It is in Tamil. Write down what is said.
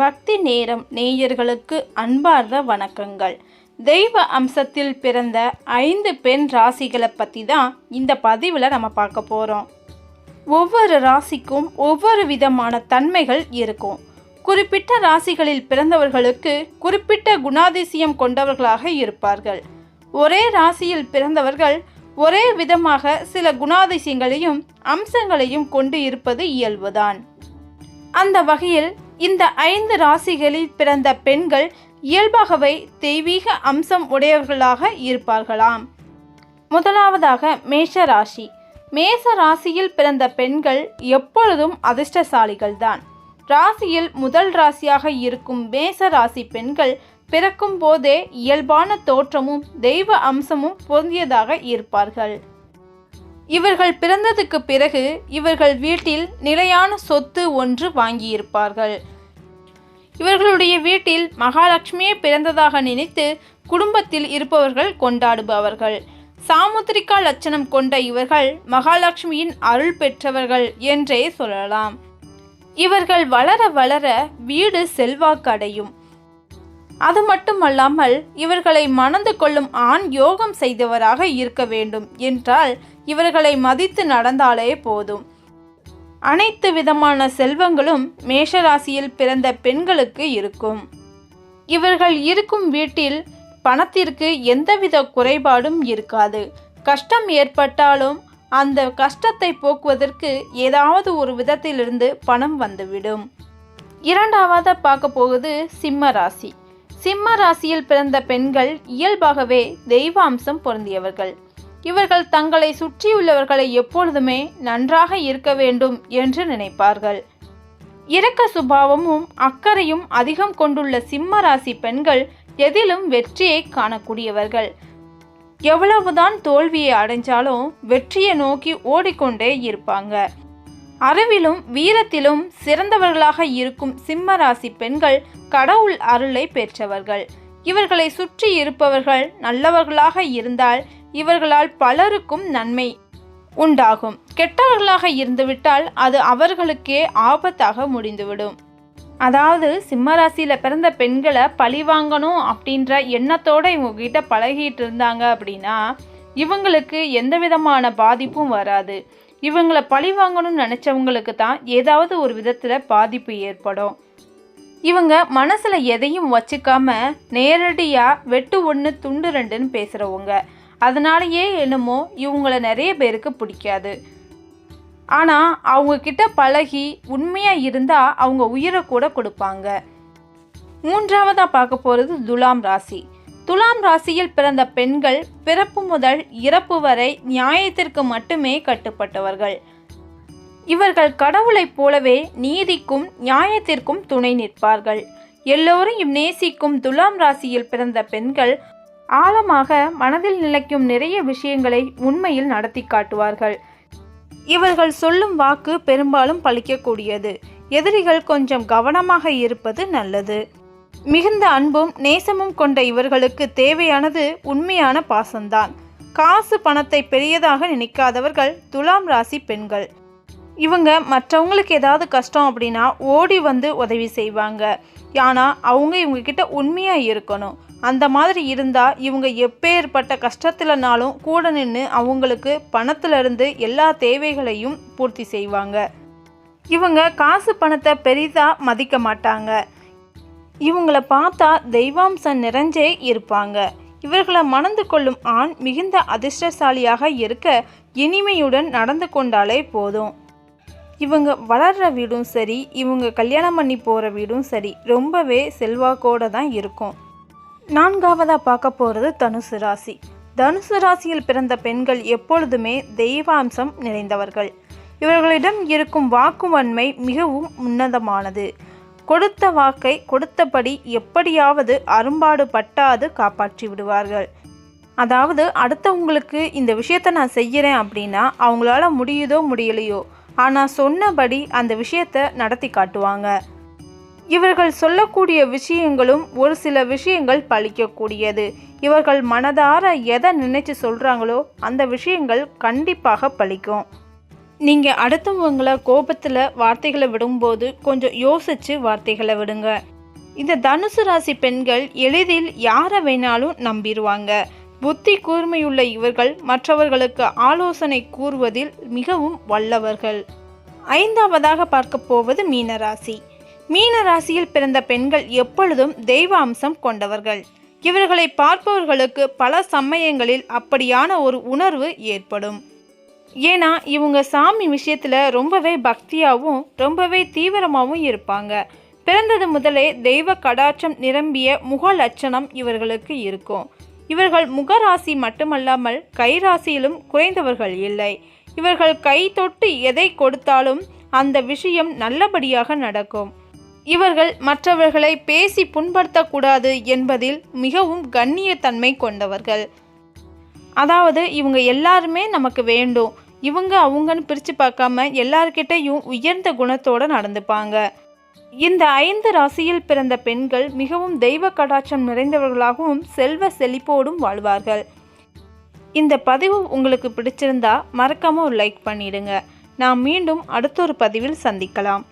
பக்தி நேரம் நேயர்களுக்கு அன்பார்ந்த வணக்கங்கள். தெய்வ அம்சத்தில் பிறந்த ஐந்து பெண் ராசிகளை பற்றி தான் இந்த பதிவில் நம்ம பார்க்க போகிறோம் ஒவ்வொரு ராசிக்கும் ஒவ்வொரு விதமான தன்மைகள் இருக்கும். குறிப்பிட்ட ராசிகளில் பிறந்தவர்களுக்கு குறிப்பிட்ட குணாதிசயம் கொண்டவர்களாக இருப்பார்கள். ஒரே ராசியில் பிறந்தவர்கள் ஒரே விதமாக சில குணாதிசயங்களையும் அம்சங்களையும் கொண்டு இருப்பது இயல்புதான். அந்த வகையில் இந்த ஐந்து ராசிகளில் பிறந்த பெண்கள் இயல்பாகவே தெய்வீக அம்சம் உடையவர்களாக இருப்பார்களாம். முதலாவதாக மேஷ ராசி. மேச ராசியில் பிறந்த பெண்கள் எப்பொழுதும் அதிர்ஷ்டசாலிகள்தான். ராசியில் முதல் ராசியாக இருக்கும் மேச ராசி பெண்கள் பிறக்கும் போதே இயல்பான தோற்றமும் தெய்வ அம்சமும் பொருந்தியதாக இருப்பார்கள். இவர்கள் பிறந்ததுக்கு பிறகு இவர்கள் வீட்டில் நிலையான சொத்து ஒன்று வாங்கியிருப்பார்கள். இவர்களுடைய வீட்டில் மகாலட்சுமியே பிறந்ததாக நினைத்து குடும்பத்தில் இருப்பவர்கள் கொண்டாடுபவர்கள். சாமுத்திரிகா லட்சணம் கொண்ட இவர்கள் மகாலட்சுமியின் அருள் பெற்றவர்கள் என்றே சொல்லலாம். இவர்கள் வளர வளர வீடு செல்வாக்கடையும். அது மட்டுமல்லாமல் இவர்களை மணந்து கொள்ளும் ஆண் யோகம் செய்தவராக இருக்க வேண்டும் என்றால் இவர்களை மதித்து நடந்தாலே போதும். அனைத்து விதமான செல்வங்களும் மேஷராசியில் பிறந்த பெண்களுக்கு இருக்கும். இவர்கள் இருக்கும் வீட்டில் பணத்திற்கு எந்தவித குறைபாடும் இருக்காது. கஷ்டம் ஏற்பட்டாலும் அந்த கஷ்டத்தை போக்குவதற்கு ஏதாவது ஒரு விதத்திலிருந்து பணம் வந்துவிடும். இரண்டாவதாக பார்க்க போகுது சிம்ம ராசி. சிம்ம ராசியில் பிறந்த பெண்கள் இயல்பாகவே தெய்வாம்சம் பொருந்தியவர்கள். இவர்கள் தங்களை சுற்றியுள்ளவர்களை எப்பொழுதுமே நன்றாக இருக்க வேண்டும் என்று நினைப்பார்கள். இரக்க சுபாவமும் அக்கறையும் அதிகம் கொண்டுள்ள சிம்ம ராசி பெண்கள் எதிலும் வெற்றியை காணக்கூடியவர்கள். எவ்வளவுதான் தோல்வியை அடைஞ்சாலும் வெற்றியை நோக்கி ஓடிக்கொண்டே இருப்பாங்க. அறிவிலும் வீரத்திலும் சிறந்தவர்களாக இருக்கும் சிம்ம ராசி பெண்கள் கடவுள் அருளை பெற்றவர்கள். இவர்களை சுற்றி இருப்பவர்கள் நல்லவர்களாக இருந்தால் இவர்களால் பலருக்கும் நன்மை உண்டாகும். கெட்டவர்களாக இருந்துவிட்டால் அது அவர்களுக்கே ஆபத்தாக முடிந்துவிடும். அதாவது சிம்மராசியில் பிறந்த பெண்களை பழி வாங்கணும் அப்படின்ற எண்ணத்தோடு இவங்ககிட்ட பழகிட்டு இருந்தாங்க அப்படின்னா இவங்களுக்கு எந்த விதமான பாதிப்பும் வராது. இவங்களை பழி வாங்கணும்னு நினச்சவங்களுக்கு தான் ஏதாவது ஒரு விதத்தில் பாதிப்பு ஏற்படும். இவங்க மனசில் எதையும் வச்சுக்காம நேரடியாக வெட்டு ஒன்று துண்டு ரெண்டுன்னு பேசுகிறவங்க அதனாலேயே என்னமோ இவங்கள நிறைய பேருக்கு பிடிக்காது. ஆனால் அவங்க கிட்ட பழகி உண்மையாக இருந்தால் அவங்க உயிரை கூட கொடுப்பாங்க. மூன்றாவதாக பார்க்க போகிறது துலாம் ராசி. துலாம் ராசியில் பிறந்த பெண்கள் பிறப்பு முதல் இறப்பு வரை நியாயத்திற்கு மட்டுமே கட்டுப்பட்டவர்கள். இவர்கள் கடவுளைப் போலவே நீதிக்கும் நியாயத்திற்கும் துணை நிற்பார்கள். எல்லோரையும் நேசிக்கும் துலாம் ராசியில் பிறந்த பெண்கள் ஆழமாக மனதில் நிலைக்கும் நிறைய விஷயங்களை உண்மையில் நடத்தி காட்டுவார்கள். இவர்கள் சொல்லும் வாக்கு பெரும்பாலும் பழிக்கக்கூடியது. எதிரிகள் கொஞ்சம் கவனமாக இருப்பது நல்லது. மிகுந்த அன்பும் நேசமும் கொண்ட இவர்களுக்கு தேவையானது உண்மையான பாசம்தான். காசு பணத்தை பெரியதாக நினைக்காதவர்கள் துலாம் ராசி பெண்கள். இவங்க மற்றவங்களுக்கு ஏதாவது கஷ்டம் அப்படின்னா ஓடி வந்து உதவி செய்வாங்க. ஆனால் அவங்க இவங்க கிட்ட உண்மையாக இருக்கணும். அந்த மாதிரி இருந்தால் இவங்க எப்பேற்பட்ட கஷ்டத்திலனாலும் கூட நின்று அவங்களுக்கு பணத்திலிருந்து எல்லா தேவைகளையும் பூர்த்தி செய்வாங்க. இவங்க காசு பணத்தை பெரிதாக மதிக்க மாட்டாங்க. இவங்கள பார்த்தா தெய்வாம்சம் நிறைஞ்சே இருப்பாங்க. இவர்களை மணந்து கொள்ளும் ஆண் மிகுந்த அதிர்ஷ்டசாலியாக இருக்க இனிமையுடன் நடந்து கொண்டாலே போதும். இவங்க வளர்கிற வீடும் சரி இவங்க கல்யாணம் பண்ணி போகிற வீடும் சரி ரொம்பவே செல்வாக்கோடு தான் இருக்கும். நான்காவதாக பார்க்க போகிறது தனுசு ராசி. தனுசு ராசியில் பிறந்த பெண்கள் எப்பொழுதுமே தெய்வாம்சம் நிறைந்தவர்கள். இவர்களிடம் இருக்கும் வாக்குவன்மை மிகவும் உன்னதமானது. கொடுத்த வாக்கை கொடுத்தபடி எப்படியாவது அரும்பாடு பட்டாது காப்பாற்றி விடுவார்கள். அதாவது அடுத்தவங்களுக்கு இந்த விஷயத்தை நான் செய்கிறேன் அப்படின்னா அவங்களால முடியுதோ முடியலையோ ஆனால் சொன்னபடி அந்த விஷயத்தை நடத்தி காட்டுவாங்க. இவர்கள் சொல்லக்கூடிய விஷயங்களும் ஒரு சில விஷயங்கள் பழிக்கக்கூடியது. இவர்கள் மனதார எதை நினைச்சு சொல்கிறாங்களோ அந்த விஷயங்கள் கண்டிப்பாக பழிக்கும். நீங்கள் அடுத்தவங்களை கோபத்தில் வார்த்தைகளை விடும்போது கொஞ்சம் யோசித்து வார்த்தைகளை விடுங்க. இந்த தனுசு ராசி பெண்கள் எளிதில் யாரை வேணாலும் நம்பிடுவாங்க. புத்தி கூர்மையுள்ள இவர்கள் மற்றவர்களுக்கு ஆலோசனை கூறுவதில் மிகவும் வல்லவர்கள். ஐந்தாவதாக பார்க்க போவது மீனராசி. மீன ராசியில் பிறந்த பெண்கள் எப்பொழுதும் தெய்வ அம்சம் கொண்டவர்கள். இவர்களை பார்ப்பவர்களுக்கு பல சமயங்களில் அப்படியான ஒரு உணர்வு ஏற்படும். ஏன்னா இவங்க சாமி விஷயத்தில் ரொம்பவே பக்தியாகவும் ரொம்பவே தீவிரமாகவும் இருப்பாங்க. பிறந்தது முதலே தெய்வ கடாட்சம் நிரம்பிய முக லட்சணம் இவர்களுக்கு இருக்கும். இவர்கள் முகராசி மட்டுமல்லாமல் கைராசியிலும் குறைந்தவர்கள் இல்லை. இவர்கள் கை தொட்டு எதை கொடுத்தாலும் அந்த விஷயம் நல்லபடியாக நடக்கும். இவர்கள் மற்றவர்களை பேசி புண்படுத்தக்கூடாது என்பதில் மிகவும் கண்ணியத்தன்மை கொண்டவர்கள். அதாவது இவங்க எல்லாருமே நமக்கு வேண்டும். இவங்க அவங்கன்னு பிரித்து பார்க்காம எல்லார்கிட்டையும் உயர்ந்த குணத்தோடு நடந்துப்பாங்க. இந்த ஐந்து ராசியில் பிறந்த பெண்கள் மிகவும் தெய்வ கடாட்சம் நிறைந்தவர்களாகவும் செல்வ செழிப்போடும் வாழ்வார்கள். இந்த பதிவு உங்களுக்கு பிடிச்சிருந்தா மறக்காம ஒரு லைக் பண்ணிடுங்க. நான் மீண்டும் அடுத்த ஒரு பதிவில் சந்திக்கலாம்.